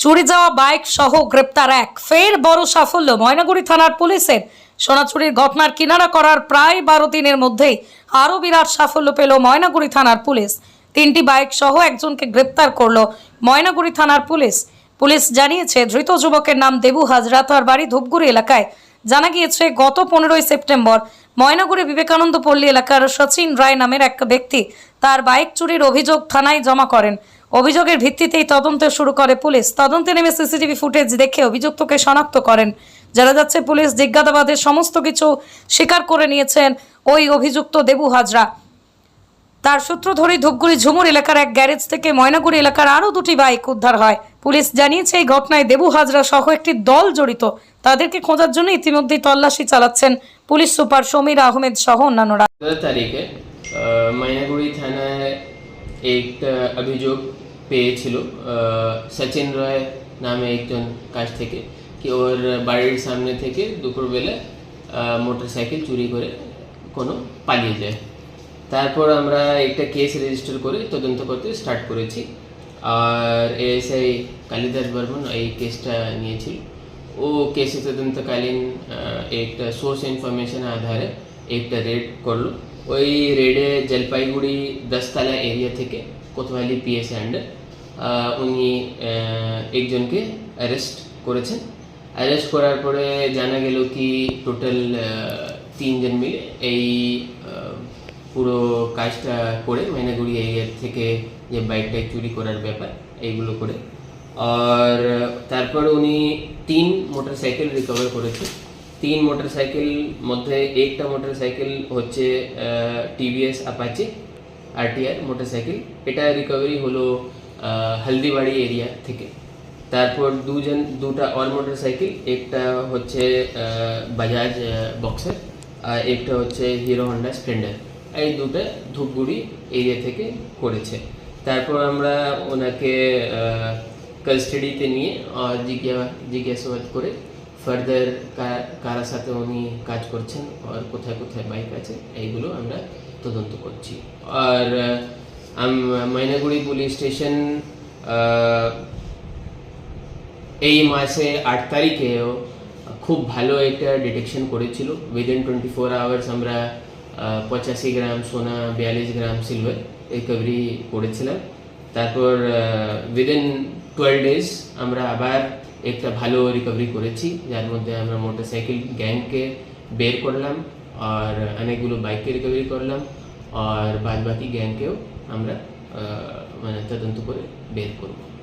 চুরি যাওয়া বাইক সহ গ্রেপ্তার এক। ফের বড় সাফল্য। ময়নাগুড়ি থানার পুলিশের সোনাচুরির ঘটনার কিনারা করার প্রায় বারো দিনের মধ্যেই আরও বিরাট সাফল্য পেল ময়নাগুড়ি থানার পুলিশ। তিনটি বাইক সহ একজনকে গ্রেপ্তার করল ময়নাগুড়ি থানার পুলিশ। পুলিশ জানিয়েছে, ধৃত যুবকের নাম দেবু হাজরা তার বাড়ি ধূপগুড়ি এলাকায়। জানা গিয়েছে, গত পনেরোই সেপ্টেম্বর ময়নাগুড়ি বিবেকানন্দ পল্লী এলাকার সচিন রায় নামের এক ব্যক্তি তার বাইক চুরির অভিযোগ থানায় জমা করেন। অভিযোগের ভিত্তিতেই তদন্ত শুরু করে পুলিশ। তদন্তে নেমে সিসিটিভি ফুটেজ দেখে অভিযুক্তকে শনাক্ত করেন। জানা যাচ্ছে, পুলিশ জিজ্ঞাদাবাদের সমস্ত কিছু স্বীকার করে নিয়েছেন ওই অভিযুক্ত দেবু হাজরা। তার সূত্র ধরে ধূপগুড়ি ঝুমুর এলাকার এক গ্যারেজ থেকে ময়নাগুড়ি এলাকার আরও দুটি বাইক উদ্ধার হয়। পুলিশ জানিয়েছে, এই ঘটনায় দেবু হাজরা সহ একটি দল জড়িত। তাদেরকে খোঁজার জন্য ইতিমধ্যেই তল্লাশি চালাচ্ছেন পুলিশ সুপার সমীর আহমেদ সহ অন্যান্যরা। তারিখে ময়নাগুড়ি থানায় এক অভিযোগ পেয়েছিল সচিন রয় নামে একজন কাছ থেকে, কি ওর বাড়ির সামনে থেকে দুপুরবেলা মোটর সাইকেল চুরি করে কোনো পালিয়ে যায়। তারপর আমরা একটা কেস রেজিস্টার করে তদন্ত করতে স্টার্ট করেছি। আর এএসআই কালিদাস বর্মন এই কেসটা নিয়েছিল। ও কেসে তদন্তকালীন একটা সোর্স ইনফরমেশন আধারে একটা রেড করল। ওই রেডে জলপাইগুড়ি দশতলা এরিয়া থেকে কোতোয়ালি পিএস আন্ডার উনি একজনকে অ্যারেস্ট করেছেন। অ্যারেস্ট করার পরে জানা গেল কি টোটাল তিনজন মিলে এই পুরো কাজটা করে মাইনাগুড়ি এরিয়া থেকে যে বাইকটা চুরি করার ব্যাপার, এইগুলো করে। আর তারপর উনি তিন মোটরসাইকেল রিকভার করেছে। তিন মোটরসাইকেল মধ্যে একটা মোটরসাইকেল হচ্ছে টিভিএস অ্যাপাচে আরটিআর মোটরসাইকেল এটা রিকভারি হলো হলদিবাড়ি এরিয়া থেকে। তারপর দুজন, দুটা অল মোটরসাইকেল একটা হচ্ছে বাজাজ বক্সার আর একটা হচ্ছে হিরো হন্ডা স্প্লেন্ডার এই দুটো ধূপগুড়ি এরিয়া থেকে করেছে। তারপর আমরা ওনাকে কাস্টাডিতে নিয়ে জিজ্ঞাসাবাদ করে ফার্দার কারা সাথে উনি কাজ করছেন, আর কোথায় কোথায় বাইক আছে, এইগুলো আমরা তদন্ত করছি। আর আম- ময়নাগুড়ি পুলিশ স্টেশন এই মাসে আট তারিখেও খুব ভালো একটা ডিটেকশন করেছিল। উইদিন টোয়েন্টি ফোর আওয়ার্স আমরা পঁচাশি গ্রাম সোনা, বিয়াল্লিশ গ্রাম সিলভার রিকভারি করেছিলাম। তারপর উইদিন টুয়েলভ ডেজ আমরা আবার একটা ভালো রিকভারি করেছি। যার মধ্যে আমরা মোটরসাইকেল গ্যাংকে বের করলাম, আর অনেকগুলো বাইককে রিকভারি করলাম। আর বাদবাকি গ্যাংকেও আমরা মানে তদন্ত করে বের করব।